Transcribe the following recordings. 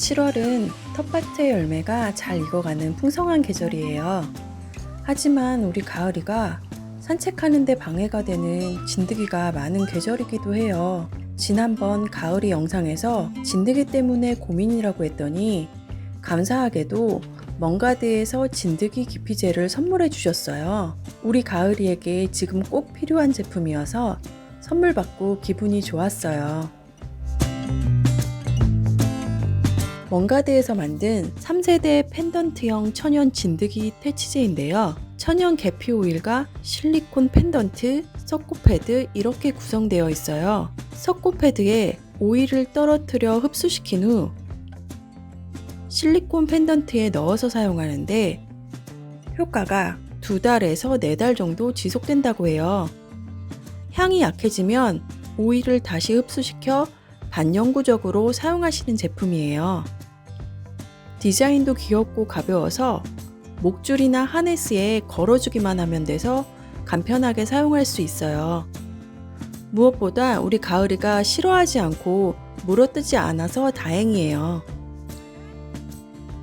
7월은 텃밭의 열매가 잘 익어가는 풍성한 계절이에요. 하지만 우리 가을이가 산책하는데 방해가 되는 진드기가 많은 계절이기도 해요. 지난번 가을이 영상에서 진드기 때문에 고민이라고 했더니 감사하게도 멍가드에서 진드기 기피제를 선물해 주셨어요. 우리 가을이에게 지금 꼭 필요한 제품이어서 선물 받고 기분이 좋았어요. 멍가드에서 만든 3세대 펜던트형 천연 진드기 퇴치제인데요. 천연 계피 오일과 실리콘 펜던트, 석고 패드 이렇게 구성되어 있어요. 석고 패드에 오일을 떨어뜨려 흡수시킨 후 실리콘 펜던트에 넣어서 사용하는데 효과가 두 달에서 네 달 정도 지속된다고 해요. 향이 약해지면 오일을 다시 흡수시켜 반영구적으로 사용하시는 제품이에요. 디자인도 귀엽고 가벼워서 목줄이나 하네스에 걸어주기만 하면 돼서 간편하게 사용할 수 있어요. 무엇보다 우리 가을이가 싫어하지 않고 물어뜯지 않아서 다행이에요.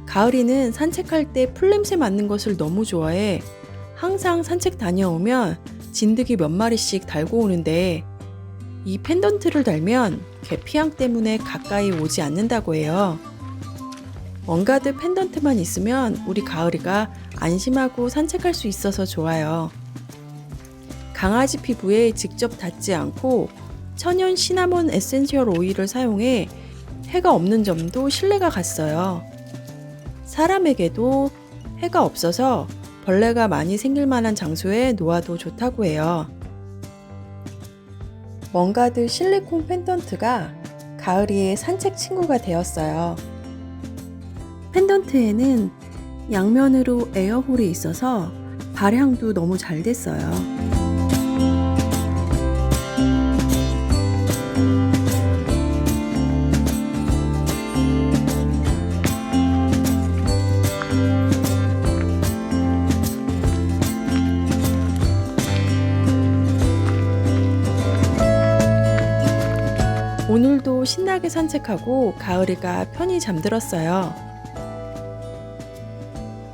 가을이는 산책할 때 풀냄새 맡는 것을 너무 좋아해 항상 산책 다녀오면 진드기 몇 마리씩 달고 오는데 이 펜던트를 달면 계피향 때문에 가까이 오지 않는다고 해요. 원가드 펜던트만 있으면 우리 가을이가 안심하고 산책할 수 있어서 좋아요. 강아지 피부에 직접 닿지 않고 천연 시나몬 에센셜 오일을 사용해 해가 없는 점도 신뢰가 갔어요. 사람에게도 해가 없어서 벌레가 많이 생길 만한 장소에 놓아도 좋다고 해요. 멍가드 실리콘 펜던트가 가을이의 산책 친구가 되었어요. 펜던트에는 양면으로 에어홀이 있어서 발향도 너무 잘 됐어요. 오늘도 신나게 산책하고 가을이가 편히 잠들었어요.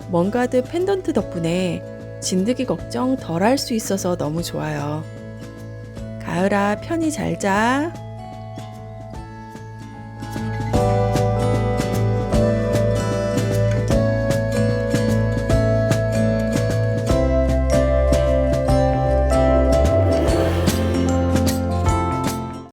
멍가드 펜던트 덕분에 진드기 걱정 덜 할 수 있어서 너무 좋아요. 가을아, 편히 잘 자.